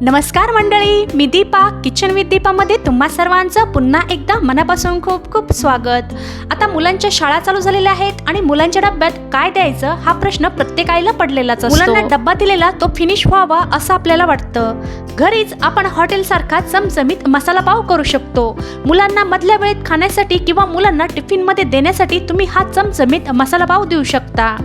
नमस्कार मंडळी मी दीपा. किचन विथ दीपामध्ये तुम्हा सर्वांचं पुन्हा एकदा मनापासून खूप खूप स्वागत. आता मुलांच्या शाळा चालू झालेल्या आहेत आणि मुलांच्या डब्यात काय द्यायचं हा प्रश्न प्रत्येक आईला पडलेलाच मुलांना डब्बा दिलेला तो फिनिश व्हावा असं आपल्याला वाटतं. घरीच आपण हॉटेलसारखा चमचमीत मसाला पाव करू शकतो. मुलांना मधल्या वेळेत खाण्यासाठी किंवा मुलांना टिफिनमध्ये देण्यासाठी तुम्ही हा चमचमीत मसाला पाव देऊ शकता.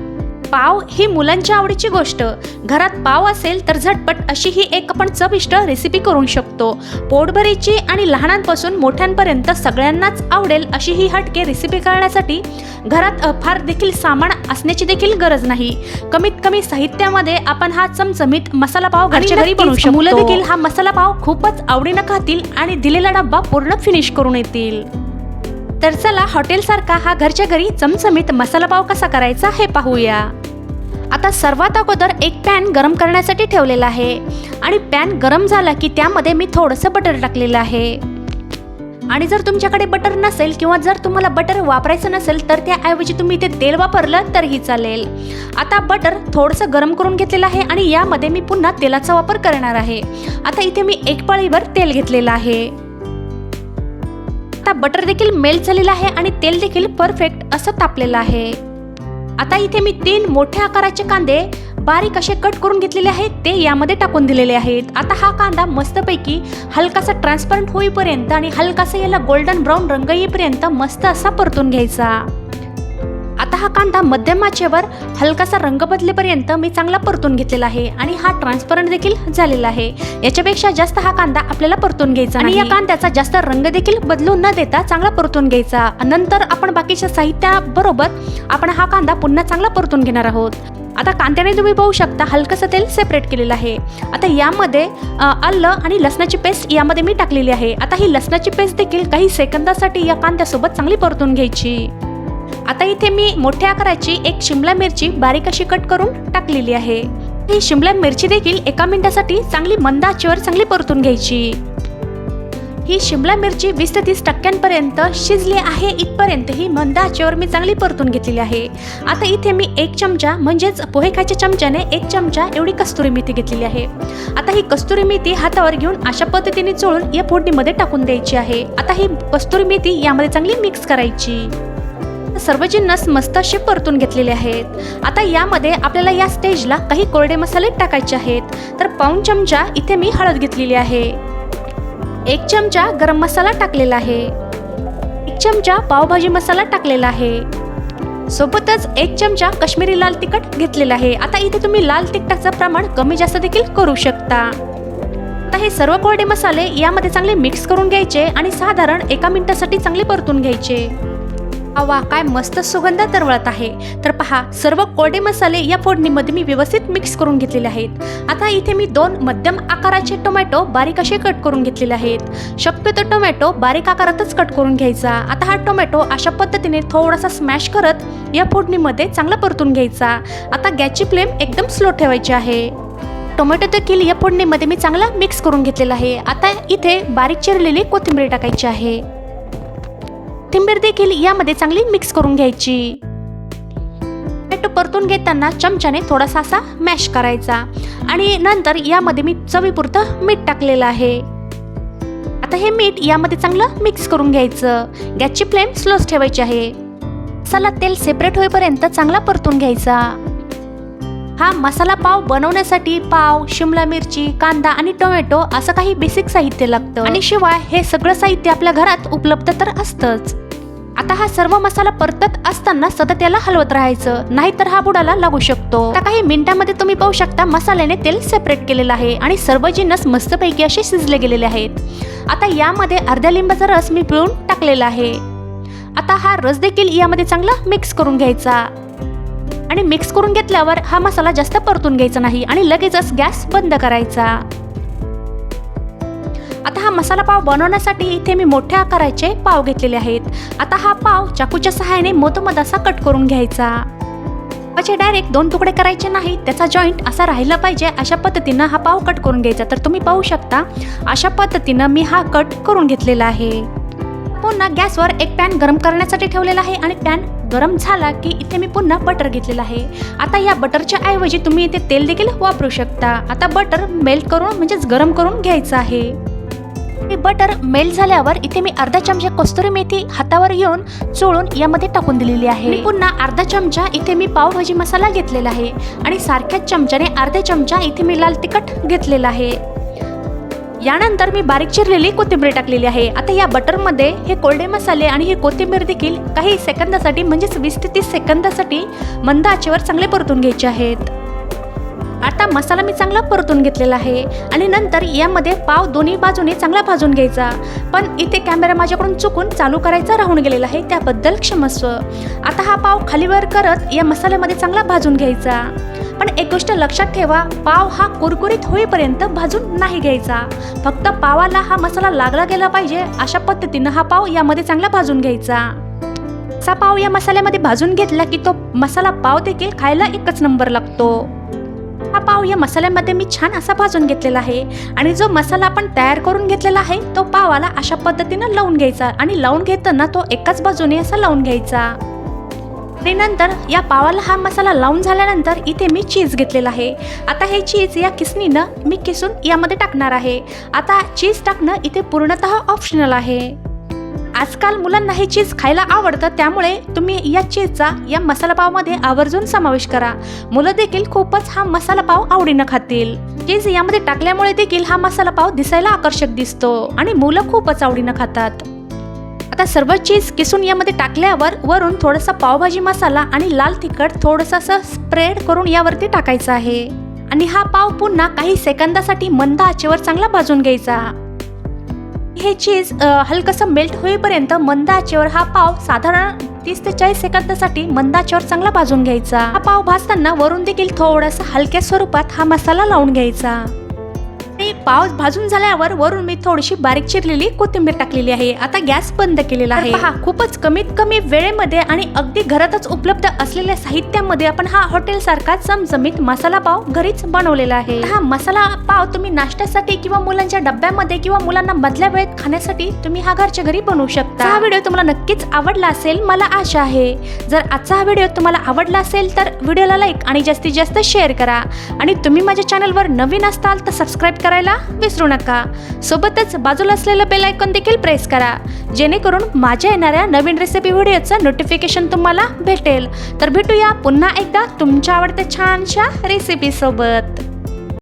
पाव ही मुलांच्या आवडीची गोष्ट. घरात पाव असेल तर झटपट अशी ही एक आपण चविष्ट रेसिपी करू शकतो. पोटभरीची आणि लहानांपासून मोठ्यांपर्यंत सगळ्यांनाच आवडेल अशी ही हटके रेसिपी करण्यासाठी घरात फार देखील सामान असण्याची देखील गरज नाही. कमीत कमी साहित्यामध्ये आपण हा चमचमीत मसाला पाव घरच्या घरी बनवू शकतो मुलं देखील हा मसाला पाव खूपच आवडीनं खातील आणि दिलेला डब्बा पूर्ण फिनिश करून येतील. तर चला हॉटेलसारखा हा घरच्या घरी चमचमीत मसाला पाव कसा करायचा हे पाहूया. आता सर्वात अगोदर एक पॅन गरम करण्यासाठी ठेवलेला आहे. आणि पॅन गरम झाला की त्यामध्ये मी थोडंसं बटर टाकलेलं आहे. आणि जर तुमच्याकडे बटर नसेल किंवा जर तुम्हाला बटर वापरायचं नसेल तर त्याऐवजी तुम्ही ते तेल वापरलं तरीही चालेल. आता बटर थोडंसं गरम करून घेतलेलं आहे आणि यामध्ये मी पुन्हा तेलाचा वापर करणार आहे. आता इथे मी एक पाळीवर तेल घेतलेलं आहे. आता बटर देखील मेल्ट झालेलं आहे आणि तेल देखील परफेक्ट असं तापलेलं आहे. आता इथे मी तीन मोठ्या आकाराचे कांदे बारीक असे कट करून घेतलेले आहेत ते यामध्ये टाकून दिलेले आहेत. आता हा कांदा मस्तपैकी हलकासा ट्रान्सपरंट होईपर्यंत आणि हलकासा याला गोल्डन ब्राऊन रंग येईपर्यंत मस्त असा परतून घ्यायचा. आता हा कांदा मध्यम आचेवर हलकासा रंग बदलेपर्यंत मी चांगला परतून घेतलेला आहे आणि हा ट्रान्सपरंट देखील झालेला आहे. याच्यापेक्षा जास्त हा कांदा आपल्याला परतून घ्यायचा आणि या कांद्याचा जास्त रंग देखील बदलून न देता चांगला परतून घ्यायचा. नंतर आपण बाकीच्या साहित्याबरोबर आपण हा कांदा पुन्हा चांगला परतून घेणार आहोत. आता कांद्याने तुम्ही पाहू शकता हलकंसं तेल सेपरेट केलेलं आहे. आता यामध्ये आलं आणि लसणाची पेस्ट यामध्ये मी टाकलेली आहे. आता ही लसणाची पेस्ट देखील काही सेकंदासाठी या कांद्यासोबत चांगली परतून घ्यायची. आता इथे मी मोठ्या आकाराची एक शिमला मिरची बारीक अशी कट करून टाकलेली आहे. ही शिमला मिरची देखील एका मिनिटासाठी चांगली मंद आचेवर चांगली परतून घ्यायची. ही शिमला मिरची वीस ते तीस टक्क्यांपर्यंत शिजली आहे इथपर्यंत ही मंद आचेवर मी चांगली परतून घेतलेली आहे. आता इथे मी एक चमचा म्हणजेच पोहे खायच्या चमच्याने एक चमचा एवढी कस्तुरी मेथी घेतलेली आहे. आता ही कस्तुरी मेथी हातावर घेऊन अशा पद्धतीने चोळून या फोडणीमध्ये टाकून द्यायची आहे. आता ही कस्तुरी मेथी यामध्ये चांगली मिक्स करायची. सर्व जिन्नस मस्त असे परतून घेतलेले आहेत. आता यामध्ये आपल्याला या स्टेजला काही कोरडे मसाले टाकायचे आहेत. तर पाऊण चमचा इथे मी हळद घेतलेली आहे. एक चमचा गरम मसाला टाकलेला आहे. एक चमचा पावभाजी मसाला टाकलेला आहे. सोबतच एक चमचा काश्मीरी लाल तिखट घेतलेला आहे. आता इथे तुम्ही लाल तिखटाचं प्रमाण कमी जास्त देखील करू शकता. आता हे सर्व कोरडे मसाले यामध्ये चांगले मिक्स करून घ्यायचे आणि साधारण एका मिनिटासाठी चांगले परतून घ्यायचे. वा काय मस्त सुगंध तरवळत आहे. तर पहा सर्व कोरडे मसाले या फोडणीमध्ये मी व्यवस्थित मिक्स करून घेतलेले आहेत. आता इथे मी दोन मध्यम आकाराचे टोमॅटो बारीक असे कट करून घेतलेले आहेत. शक्यतो टोमॅटो बारीक आकारातच कट करून घ्यायचा. आता हा टोमॅटो अशा पद्धतीने थोडासा स्मॅश करत या फोडणीमध्ये चांगला परतून घ्यायचा. आता गॅसची फ्लेम एकदम स्लो ठेवायची आहे. टोमॅटो देखील या फोडणीमध्ये मी चांगला मिक्स करून घेतलेला आहे. आता इथे बारीक चिरलेली कोथिंबीर टाकायची आहे. कोथिंबीर देखील यामध्ये चांगली मिक्स करून घ्यायची. टोमॅटो परतून घेताना चमच्याने थोडासा असा मॅश करायचा. आणि नंतर यामध्ये मी चवीपुरतं मीठ टाकलेलं आहे. आता हे मीठ यामध्ये चांगलं मिक्स करून घ्यायचं. गॅसची फ्लेम स्लोच ठेवायची आहे. मसाला तेल सेपरेट होईपर्यंत चांगला परतून घ्यायचा. हा मसाला पाव बनवण्यासाठी पाव शिमला मिरची कांदा आणि टोमॅटो असं काही बेसिक साहित्य लागतं. आणि शिवाय हे सगळं साहित्य आपल्या घरात उपलब्ध तर असतंच. आता हा सर्व मसाला परतत असताना सतत याला हलवत राहायचं. नाहीतर हा बुडाला लागू शकतो. आता काही मिनिटांमध्ये तुम्ही पाहू शकता मसाल्याने तेल सेपरेट केलेलं आहे आणि सर्व जिन्नस मस्तपैकी असे शिजले गेलेले आहेत. आता यामध्ये अर्ध्या लिंबाचा रस मी पिळून टाकलेला आहे. आता हा रस देखील यामध्ये चांगला मिक्स करून घ्यायचा. आणि मिक्स करून घेतल्यावर हा मसाला जास्त परतून घ्यायचा नाही आणि लगेचच गॅस बंद करायचा. आता हा मसाला पाव बनवण्यासाठी इथे मी मोठ्या आकाराचे पाव घेतलेले आहेत. आता हा पाव चाकूच्या सहाय्याने मोतमद असा कट करून घ्यायचा. पाचे डायरेक्ट दोन तुकडे करायचे नाही त्याचा जॉईंट असा राहिला पाहिजे अशा पद्धतीनं हा पाव कट करून घ्यायचा. तर तुम्ही पाहू शकता अशा पद्धतीनं मी हा कट करून घेतलेला आहे. पुन्हा गॅसवर एक पॅन गरम करण्यासाठी ठेवलेला आहे आणि पॅन गरम झाला की इथे मी पुन्हा बटर घेतलेलं आहे. आता या बटरच्या ऐवजी तुम्ही इथे तेल देखील वापरू शकता. आता बटर मेल्ट करून म्हणजेच गरम करून घ्यायचं आहे. हे बटर मेल्ट झाल्यावर इथे मी अर्धा चमचा कस्तुरी मेथी हातावर येऊन चोळून यामध्ये टाकून दिलेली आहे. मी पुन्हा अर्धा चमचा इथे मी पावभाजी मसाला घेतलेला आहे आणि सारख्याच चमच्याने अर्धा चमचा इथे मी लाल तिखट घेतलेला आहे. यानंतर मी बारीक चिरलेली कोथिंबीर टाकलेली आहे. आता या बटरमध्ये हे कोरडे मसाले आणि ही कोथिंबीर देखील काही सेकंदासाठी म्हणजेच वीस ते तीस सेकंदासाठी मंद आचेवर चांगले परतून घ्यायचे आहेत. आता मसाला मी चांगला परतून घेतलेला आहे. आणि नंतर यामध्ये पाव दोन्ही बाजूने चांगला भाजून घ्यायचा. पण इथे कॅमेरा माझ्याकडून चुकून चालू करायचा राहून गेलेला आहे. त्याबद्दल क्षमस्व. आता हा पाव खालीवर करत या मसाल्यामध्ये चांगला भाजून घ्यायचा. पण एक गोष्ट लक्षात ठेवा पाव हा कुरकुरीत होईपर्यंत भाजून नाही घ्यायचा. फक्त पावाला हा मसाला लागला गेला पाहिजे अशा पद्धतीनं हा पाव यामध्ये चांगला भाजून घ्यायचा. असा पाव या मसाल्यामध्ये भाजून घेतला की तो मसाला पाव देखील खायला एकच नंबर लागतो. हा पाव या मसाल्यामध्ये मी छान असा भाजून घेतलेला आहे. आणि जो मसाला आपण तयार करून घेतलेला आहे तो पावाला अशा पद्धतीनं लावून घ्यायचा. आणि लावून घेताना तो एकाच बाजूने असा लावून घ्यायचा. आणि नंतर या पावाला हा मसाला लावून झाल्यानंतर इथे मी चीज घेतलेला आहे. आता हे चीज या किसनीनं मी किसून यामध्ये टाकणार आहे. आता चीज टाकणं इथे पूर्णतः ऑप्शनल आहे. आजकाल मुलांना हे चीज खायला आवडतं त्यामुळे तुम्ही या चीजचा या मसाला पावमध्ये आवर्जून समावेश करा. मुलं देखील खूपच हा मसाला पाव आवडीनं खातील. चीज यामध्ये टाकल्यामुळे देखील हा मसाला पाव दिसायला आकर्षक दिसतो आणि मुलं खूपच आवडीनं खातात. आता सर्व चीज किसून यामध्ये टाकल्यावर वरून थोडासा पावभाजी मसाला आणि लाल तिखट थोडंसं असं स्प्रेड करून यावरती टाकायचं आहे. आणि हा पाव पुन्हा काही सेकंदासाठी मंद आचेवर चांगला भाजून घ्यायचा. हे चीज हलकसं मेल्ट होईपर्यंत मंद आचेवर हा पाव साधारण तीस ते चाळीस सेकंदासाठी मंद आचेवर चांगला भाजून घ्यायचा. हा पाव भाजताना वरून देखील थोडासा हलक्या स्वरूपात हा मसाला लावून घ्यायचा. आणि पाव भाजून झाल्यावर वरून मी थोडीशी बारीक चिरलेली कोथिंबीर टाकलेली आहे. आता गॅस बंद केलेला आहे. पहा. खूपच कमीत कमी वेळेमध्ये आणि अगदी घरातच उपलब्ध असलेल्या साहित्यामध्ये आपण हा हॉटेल सारखा चमचमीत मसाला पाव घरीच बनवलेला आहे. हा मसाला पाव तुम्ही नाश्त्यासाठी किंवा मुलांच्या डब्यामध्ये किंवा मुलांना मधल्या वेळेत खाण्यासाठी तुम्ही हा घरच्या घरी बनवू शकता. हा व्हिडिओ तुम्हाला नक्कीच आवडला असेल मला आशा आहे. जर आजचा हा व्हिडिओ तुम्हाला आवडला असेल तर व्हिडिओला लाईक आणि जास्तीत जास्त शेअर करा. आणि तुम्ही माझ्या चॅनलवर नवीन असताल तर सबस्क्राईब करायला विसरू नका. सोबतच बाजूला असलेलं बेल आयकॉन देखील प्रेस करा. जेणेकरून माझ्या येणाऱ्या नवीन रेसिपी व्हिडिओचं नोटिफिकेशन तुम्हाला भेटेल. तर भेटूया पुन्हा एकदा तुमच्या आवडत्या छानशा रेसिपीसोबत